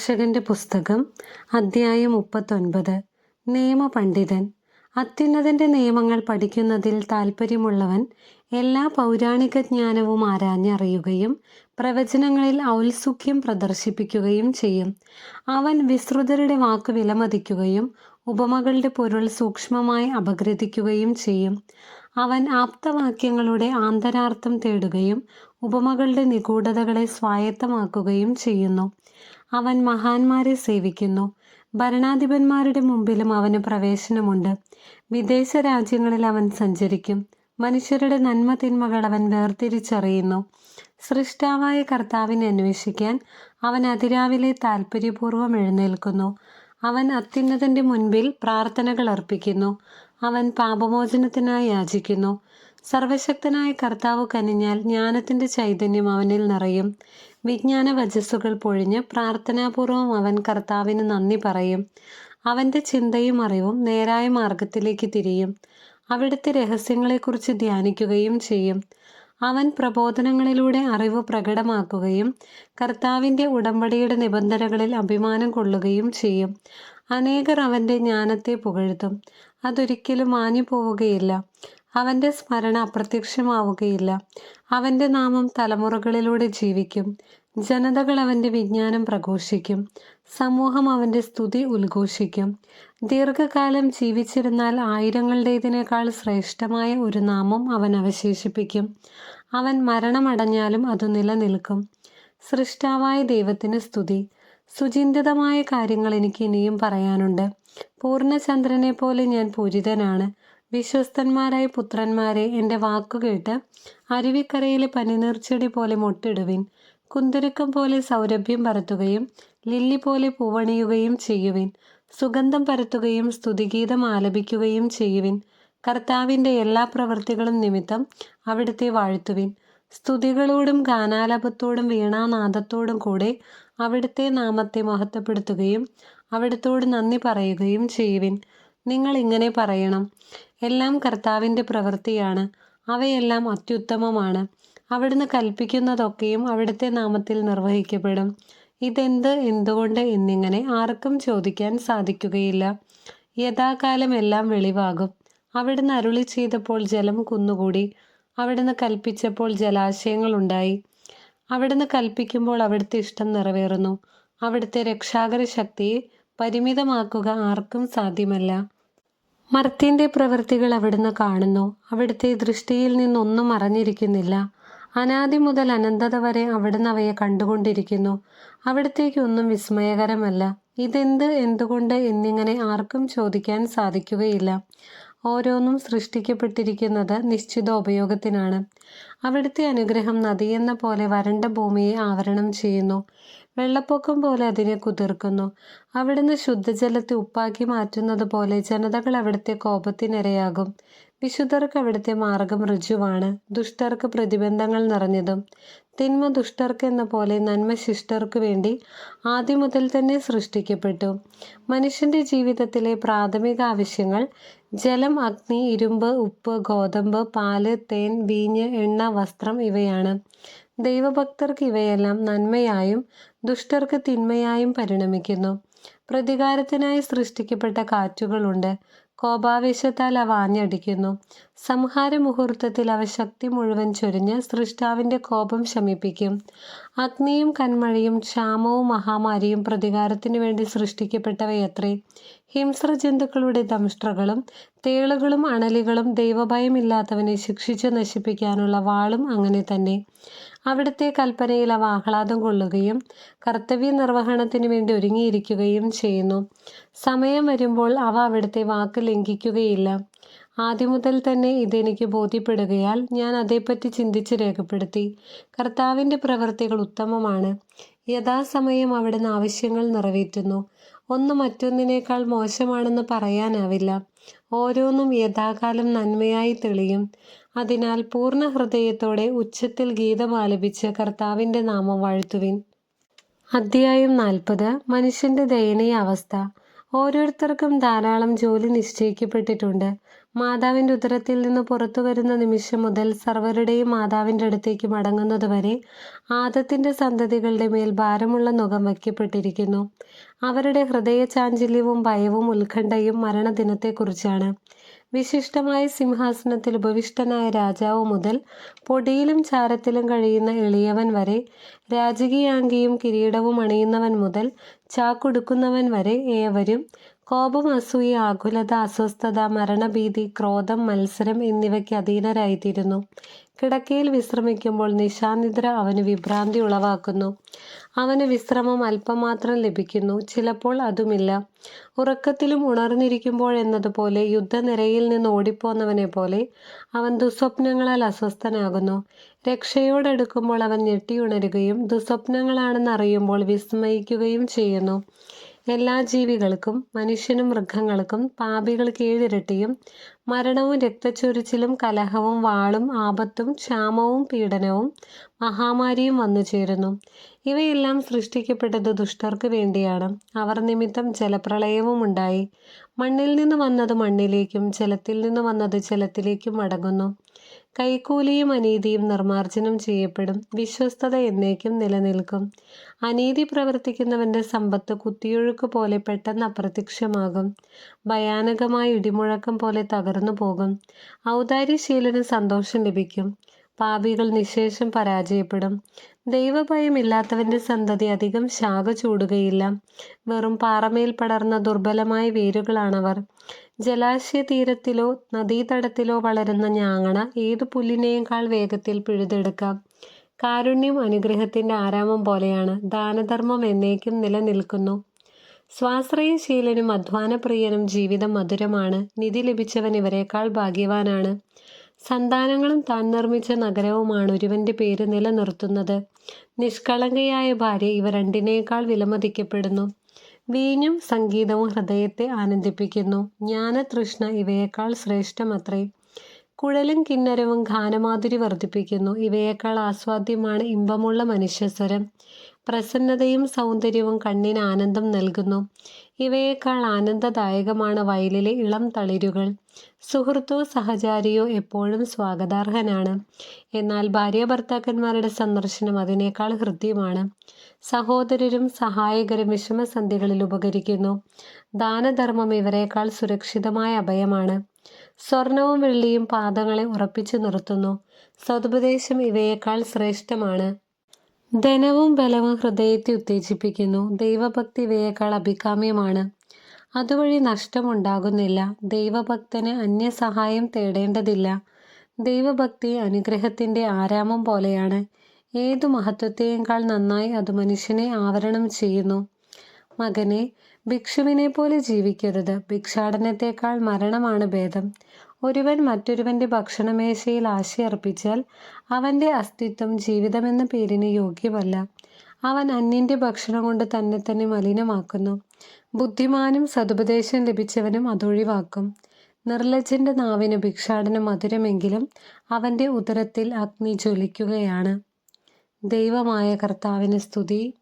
രക്ഷകന്റെ പുസ്തകം അദ്ധ്യായം മുപ്പത്തൊൻപത് നിയമപണ്ഡിതൻ. അത്യുന്നതന്റെ നിയമങ്ങൾ പഠിക്കുന്നതിൽ താൽപ്പര്യമുള്ളവൻ എല്ലാ പൗരാണിക ജ്ഞാനവും ആരാഞ്ഞറിയുകയും പ്രവചനങ്ങളിൽ ഔത്സുഖ്യം പ്രദർശിപ്പിക്കുകയും ചെയ്യും. അവൻ വിസ്തൃതരുടെ വാക്ക് വിലമതിക്കുകയും ഉപമകളുടെ പൊരുൾ സൂക്ഷ്മമായി അപഗ്രഥിക്കുകയും ചെയ്യും. അവൻ ആപ്തവാക്യങ്ങളുടെ ആന്തരാർത്ഥം തേടുകയും ഉപമകളുടെ നിഗൂഢതകളെ സ്വായത്തമാക്കുകയും ചെയ്യുന്നു. അവൻ മഹാന്മാരെ സേവിക്കുന്നു. ഭരണാധിപന്മാരുടെ മുമ്പിലും അവന് പ്രവേശനമുണ്ട്. വിദേശ രാജ്യങ്ങളിൽ അവൻ സഞ്ചരിക്കും. മനുഷ്യരുടെ നന്മ തിന്മകൾ അവൻ വേർതിരിച്ചറിയുന്നു. സൃഷ്ടാവായ കർത്താവിനെ അന്വേഷിക്കാൻ അവൻ അതിരാവിലെ താൽപ്പര്യപൂർവം എഴുന്നേൽക്കുന്നു. അവൻ അത്യുന്നതന്റെ മുൻപിൽ പ്രാർത്ഥനകൾ അർപ്പിക്കുന്നു. അവൻ പാപമോചനത്തിനായി യാചിക്കുന്നു. സർവശക്തനായ കർത്താവ് കനിഞ്ഞാൽ ജ്ഞാനത്തിന്റെ ചൈതന്യം അവനിൽ നിറയും. വിജ്ഞാന വജസ്സുകൾ പൊഴിഞ്ഞ് പ്രാർത്ഥനാപൂർവം അവൻ കർത്താവിന് നന്ദി പറയും. അവന്റെ ചിന്തയും അറിവും നേരായ മാർഗത്തിലേക്ക് തിരിയും. അവിടുത്തെ രഹസ്യങ്ങളെക്കുറിച്ച് ധ്യാനിക്കുകയും ചെയ്യും. അവൻ പ്രബോധനങ്ങളിലൂടെ അറിവ് പ്രകടമാക്കുകയും കർത്താവിന്റെ ഉടമ്പടിയുടെ നിബന്ധനകളിൽ അഭിമാനം കൊള്ളുകയും ചെയ്യും. അനേകർ അവന്റെ ജ്ഞാനത്തെ പുകഴ്ത്തും. അതൊരിക്കലും മാഞ്ഞു പോവുകയില്ല അവന്റെ സ്മരണ അപ്രത്യക്ഷമാവുകയില്ല. അവന്റെ നാമം തലമുറകളിലൂടെ ജീവിക്കും. ജനതകൾ അവന്റെ വിജ്ഞാനം പ്രഘോഷിക്കും. സമൂഹം അവന്റെ സ്തുതി ഉദ്ഘോഷിക്കും. ദീർഘകാലം ജീവിച്ചിരുന്നാൽ ആയിരങ്ങളുടേതിനേക്കാൾ ശ്രേഷ്ഠമായ ഒരു നാമം അവൻ അവശേഷിപ്പിക്കും. അവൻ മരണമടഞ്ഞാലും അത് നിലനിൽക്കും. സൃഷ്ടാവായ ദൈവത്തിന് സ്തുതി. സുചിന്തിതമായ കാര്യങ്ങൾ എനിക്ക് ഇനിയും പറയാനുണ്ട്. പൂർണചന്ദ്രനെ പോലെ ഞാൻ പൂരിതനാണ്. വിശ്വസ്തന്മാരായ പുത്രന്മാരെ എന്റെ വാക്കുകേട്ട് അരുവിക്കരയിലെ പനിനീർച്ചെടി പോലെ മൊട്ടിടുവിൻ. കുന്തുരുക്കം പോലെ സൗരഭ്യം പരത്തുകയും ലില്ലി പോലെ പൂവണിയുകയും ചെയ്യുവിൻ. സുഗന്ധം പരത്തുകയും സ്തുതിഗീതം ആലപിക്കുകയും ചെയ്യുവിൻ. കർത്താവിന്റെ എല്ലാ പ്രവൃത്തികളും നിമിത്തം അവിടുത്തെ വാഴ്ത്തുവിൻ. സ്തുതികളോടും ഗാനാലാപത്തോടും വീണാനാദത്തോടും കൂടെ അവിടുത്തെ നാമത്തെ മഹത്വപ്പെടുത്തുകയും അവിടുത്തോട് നന്ദി പറയുകയും ചെയ്യുവിൻ. നിങ്ങൾ ഇങ്ങനെ പറയണം. എല്ലാം കർത്താവിന്റെ പ്രവൃത്തിയാണ്. അവയെല്ലാം അത്യുത്തമമാണ്. അവിടുന്ന് കൽപ്പിക്കുന്നതൊക്കെയും അവിടുത്തെ നാമത്തിൽ നിർവഹിക്കപ്പെടും. ഇതെന്ത് എന്തുകൊണ്ട് എന്നിങ്ങനെ ആർക്കും ചോദിക്കാൻ സാധിക്കുകയില്ല. യഥാകാലം എല്ലാം വെളിവാകും. അവിടുന്ന് അരുളി ചെയ്തപ്പോൾ ജലം കുന്നുകൂടി. അവിടുന്ന് കൽപ്പിച്ചപ്പോൾ ജലാശയങ്ങൾ ഉണ്ടായി. അവിടുന്ന് കൽപ്പിക്കുമ്പോൾ അവിടുത്തെ ഇഷ്ടം നിറവേറുന്നു. അവിടുത്തെ രക്ഷാകര ശക്തിയെ പരിമിതമാക്കുക ആർക്കും സാധ്യമല്ല. മർത്യന്റെ പ്രവൃത്തികൾ അവിടുന്ന് കാണുന്നു. അവിടുത്തെ ദൃഷ്ടിയിൽ നിന്നൊന്നും മറഞ്ഞിരിക്കുന്നില്ല അനാദി മുതൽ അനന്തത വരെ അവിടുന്ന് അവയെ കണ്ടുകൊണ്ടിരിക്കുന്നു. അവിടത്തേക്കൊന്നും വിസ്മയകരമല്ല. ഇതെന്ത് എന്തുകൊണ്ട് എന്നിങ്ങനെ ആർക്കും ചോദിക്കാൻ സാധിക്കുകയില്ല. ഓരോന്നും സൃഷ്ടിക്കപ്പെട്ടിരിക്കുന്നത് നിശ്ചിത ഉപയോഗത്തിനാണ്. അവിടുത്തെ അനുഗ്രഹം നദിയെന്ന പോലെ വരണ്ട ഭൂമിയെ ആവരണം ചെയ്യുന്നു. വെള്ളപ്പൊക്കം പോലെ അതിനെ കുതിർക്കുന്നു. അവിടുന്ന് ശുദ്ധജലത്തെ ഉപ്പാക്കി മാറ്റുന്നത് പോലെ ജനതകൾ അവിടുത്തെ കോപത്തിനിരയാകും. വിശുദ്ധർക്ക് അവിടുത്തെ മാർഗം ഋജുവാണ്. ദുഷ്ടർക്ക് പ്രതിബന്ധങ്ങൾ നിറഞ്ഞതും തിന്മ ദുഷ്ടർക്ക് എന്ന പോലെ നന്മ ശിഷ്ടർക്ക് വേണ്ടി ആദ്യം മുതൽ തന്നെ സൃഷ്ടിക്കപ്പെട്ടു. മനുഷ്യന്റെ ജീവിതത്തിലെ പ്രാഥമിക ആവശ്യങ്ങൾ ജലം അഗ്നി ഇരുമ്പ് ഉപ്പ് ഗോതമ്പ് പാൽ തേൻ വീഞ്ഞ് എണ്ണ വസ്ത്രം ഇവയാണ്. ദൈവഭക്തർക്ക് ഇവയെല്ലാം നന്മയായും ദുഷ്ടർക്ക് തിന്മയായും പരിണമിക്കുന്നു. പ്രതികാരത്തിനായി സൃഷ്ടിക്കപ്പെട്ട കാറ്റുകളുണ്ട്. കോപാവേശത്താൽ അവ ആഞ്ഞടിക്കുന്നു. സംഹാര മുഹൂർത്തത്തിൽ അവ ശക്തി മുഴുവൻ ചൊരിഞ്ഞ് സൃഷ്ടാവിന്റെ കോപം ശമിപ്പിക്കും. അഗ്നിയും കന്മഴയും ക്ഷാമവും മഹാമാരിയും പ്രതികാരത്തിനു വേണ്ടി സൃഷ്ടിക്കപ്പെട്ടവയത്രേ ഹിംസ്ര ജന്തുക്കളുടെ ദംഷ്ട്രകളും തേളുകളും അണലികളും ദൈവഭയമില്ലാത്തവനെ ശിക്ഷിച്ച് നശിപ്പിക്കാനുള്ള വാളും അങ്ങനെ തന്നെ. അവിടുത്തെ കൽപ്പനയിൽ അവ ആഹ്ലാദം കൊള്ളുകയും കർത്തവ്യ നിർവഹണത്തിന് വേണ്ടി ഒരുങ്ങിയിരിക്കുകയും ചെയ്യുന്നു. സമയം വരുമ്പോൾ അവ അവിടുത്തെ വാക്ക് ലംഘിക്കുകയില്ല. ആദ്യം മുതൽ തന്നെ ഇതെനിക്ക് ബോധ്യപ്പെടുകയാൽ ഞാൻ അതേപ്പറ്റി ചിന്തിച്ച് രേഖപ്പെടുത്തി. കർത്താവിന്റെ പ്രവൃത്തികൾ ഉത്തമമാണ്. യഥാസമയം അവിടുന്ന് ആവശ്യങ്ങൾ നിറവേറ്റുന്നു. ഒന്ന് മറ്റൊന്നിനേക്കാൾ മോശമാണെന്ന് പറയാനാവില്ല. ഓരോന്നും യഥാകാലം നന്മയായി തെളിയും. അതിനാൽ പൂർണ ഹൃദയത്തോടെ ഉച്ചത്തിൽ ഗീതം ആലപിച്ച് കർത്താവിന്റെ നാമം വാഴ്ത്തുവിൻ. അധ്യായം നാൽപ്പത്. മനുഷ്യന്റെ ദയനീയ അവസ്ഥ. ഓരോരുത്തർക്കും ധാരാളം ജോലി നിശ്ചയിക്കപ്പെട്ടിട്ടുണ്ട്. മാതാവിന്റെ ഉദരത്തിൽ നിന്ന് പുറത്തു വരുന്ന നിമിഷം മുതൽ സർവരുടെയും മാതാവിന്റെ അടുത്തേക്ക് മടങ്ങുന്നതുവരെ ആദത്തിന്റെ സന്തതികളുടെ മേൽ ഭാരമുള്ള നുഖം വയ്ക്കപ്പെട്ടിരിക്കുന്നു. അവരുടെ ഹൃദയ ചാഞ്ചല്യവും ഭയവും ഉത്കണ്ഠയും മരണദിനത്തെക്കുറിച്ചാണ്. വിശിഷ്ടമായ സിംഹാസനത്തിൽ ഉപവിഷ്ടനായ രാജാവ് മുതൽ പൊടിയിലും ചാരത്തിലും കഴിയുന്ന എളിയവൻ വരെ രാജകീയാംഗിയും കിരീടവും അണിയുന്നവൻ മുതൽ ചാക്കുടുക്കുന്നവൻ വരെ ഏവരും കോപം അസൂയ ആകുലത അസ്വസ്ഥത മരണഭീതി ക്രോധം മത്സരം എന്നിവയ്ക്ക് അധീനരായിത്തീരുന്നു. കിടക്കയിൽ വിശ്രമിക്കുമ്പോൾ നിശാനിദ്ര അവന് വിഭ്രാന്തി ഉളവാക്കുന്നു. അവന് വിശ്രമം അല്പമാത്രം ലഭിക്കുന്നു. ചിലപ്പോൾ അതുമില്ല. ഉറക്കത്തിലും ഉണർന്നിരിക്കുമ്പോൾ എന്നതുപോലെ യുദ്ധനിരയിൽ നിന്ന് ഓടിപ്പോന്നവനെ പോലെ അവൻ ദുസ്വപ്നങ്ങളാൽ അസ്വസ്ഥനാകുന്നു. രക്ഷയോടെടുക്കുമ്പോൾ അവൻ ഞെട്ടിയുണരുകയും ദുസ്വപ്നങ്ങളാണെന്ന് അറിയുമ്പോൾ വിസ്മയിക്കുകയും ചെയ്യുന്നു. എല്ലാ ജീവികൾക്കും മനുഷ്യനും മൃഗങ്ങൾക്കും പാപികൾക്ക് ഏഴിരട്ടിയും മരണവും രക്തച്ചൊരിച്ചിലും കലഹവും വാളും ആപത്തും ക്ഷാമവും പീഡനവും മഹാമാരിയും വന്നു ചേരുന്നു. ഇവയെല്ലാം സൃഷ്ടിക്കപ്പെട്ടത് ദുഷ്ടർക്ക് വേണ്ടിയാണ്. അവർ നിമിത്തം ജലപ്രളയവും ഉണ്ടായി. മണ്ണിൽ നിന്ന് വന്നത് മണ്ണിലേക്കും ജലത്തിൽ നിന്ന് വന്നത് ജലത്തിലേക്കും മടങ്ങുന്നു. കൈക്കൂലിയും അനീതിയും നിർമാർജനം ചെയ്യപ്പെടും. വിശ്വസ്തത എന്നേക്കും നിലനിൽക്കും. അനീതി പ്രവർത്തിക്കുന്നവന്റെ സമ്പത്ത് കുത്തിയൊഴുക്ക് പോലെ പെട്ടെന്ന് അപ്രത്യക്ഷമാകും. ഭയാനകമായ ഇടിമുഴക്കം പോലെ തകർന്നു പോകും ഔദാര്യശീലന് സന്തോഷം ലഭിക്കും. പാപികൾ നിശേഷം പരാജയപ്പെടും. ദൈവഭയമില്ലാത്തവന്റെ സന്തതി അധികം ശാഖ ചൂടുകയില്ല. വെറും പാറമേൽ പടർന്ന ദുർബലമായ വേരുകളാണവർ. ജലാശയ തീരത്തിലോ നദീതടത്തിലോ വളരുന്ന ഞാങ്ങണ ഏതു പുല്ലിനേക്കാൾ വേഗത്തിൽ പിഴുതെടുക്കാം. കാരുണ്യം അനുഗ്രഹത്തിന്റെ ആരാമം പോലെയാണ്. ദാനധർമ്മം എന്നേക്കും നിലനിൽക്കുന്നു. സ്വാശ്രയശീലനും അധ്വാനപ്രിയനും ജീവിതം മധുരമാണ്. നിധി ലഭിച്ചവൻ ഇവരെക്കാൾ ഭാഗ്യവാനാണ്. സന്താനങ്ങളും താൻ നിർമ്മിച്ച നഗരവുമാണ് ഒരുവന്റെ പേര് നിലനിർത്തുന്നത്. നിഷ്കളങ്കയായ ഭാര്യ ഇവ രണ്ടിനേക്കാൾ വിലമതിക്കപ്പെടുന്നു. വീഞ്ഞും സംഗീതവും ഹൃദയത്തെ ആനന്ദിപ്പിക്കുന്നു. ജ്ഞാനതൃഷ്ണ ഇവയേക്കാൾ ശ്രേഷ്ഠമത്രേ. കുഴലും കിന്നരവും ഗാനമാധുരി വർദ്ധിപ്പിക്കുന്നു. ഇവയേക്കാൾ ആസ്വാദ്യമാണ് ഇമ്പമുള്ള മനുഷ്യസ്വരം. പ്രസന്നതയും സൗന്ദര്യവും കണ്ണിന് ആനന്ദം നൽകുന്നു. ഇവയേക്കാൾ ആനന്ദദായകമാണ് വയലിലെ ഇളം തളിരുകൾ. സുഹൃത്തോ സഹചാരിയോ എപ്പോഴും സ്വാഗതാർഹനാണ്. എന്നാൽ ഭാര്യ ഭർത്താക്കന്മാരുടെ സന്ദർശനം അതിനേക്കാൾ ഹൃദ്യമാണ്. സഹോദരരും സഹായകരും വിഷമസന്ധികളിൽ ഉപകരിക്കുന്നു. ദാനധർമ്മം ഇവരെക്കാൾ സുരക്ഷിതമായ അഭയമാണ്. സ്വർണവും വെള്ളിയും പാദങ്ങളെ ഉറപ്പിച്ചു നിർത്തുന്നു. സതുപദേശം ഇവയേക്കാൾ ശ്രേഷ്ഠമാണ്. ധനവും ബലവും ഹൃദയത്തെ ഉത്തേജിപ്പിക്കുന്നു. ദൈവഭക്തി ഇവയേക്കാൾ അഭികാമ്യമാണ്. അതുവഴി നഷ്ടമുണ്ടാകുന്നില്ല. ദൈവഭക്തന് അന്യസഹായം തേടേണ്ടതില്ല. ദൈവഭക്തി അനുഗ്രഹത്തിന്റെ ആരാമം പോലെയാണ്. ഏതു മഹത്വത്തെയേക്കാൾ നന്നായി അത് മനുഷ്യനെ ആവരണം ചെയ്യുന്നു. മകനെ ഭിക്ഷുവിനെ പോലെ ജീവിക്കരുത്. ഭിക്ഷാടനത്തെക്കാൾ മരണമാണ് ഭേദം. ഒരുവൻ മറ്റൊരുവന്റെ ഭക്ഷണമേശയിൽ ആശയർപ്പിച്ചാൽ അവന്റെ അസ്തിത്വം ജീവിതമെന്ന പേരിന് യോഗ്യമല്ല. അവൻ അന്യന്റെ ഭക്ഷണം കൊണ്ട് തന്നെ തന്നെ മലിനമാക്കുന്നു. ബുദ്ധിമാനും സതുപദേശം ലഭിച്ചവനും അതൊഴിവാക്കും. നിർലജ്ജന്റെ നാവിന് ഭിക്ഷാടനം മധുരമെങ്കിലും അവന്റെ ഉദരത്തിൽ അഗ്നി ജ്വലിക്കുകയാണ്. ദൈവമായ കർത്താവിന് സ്തുതി.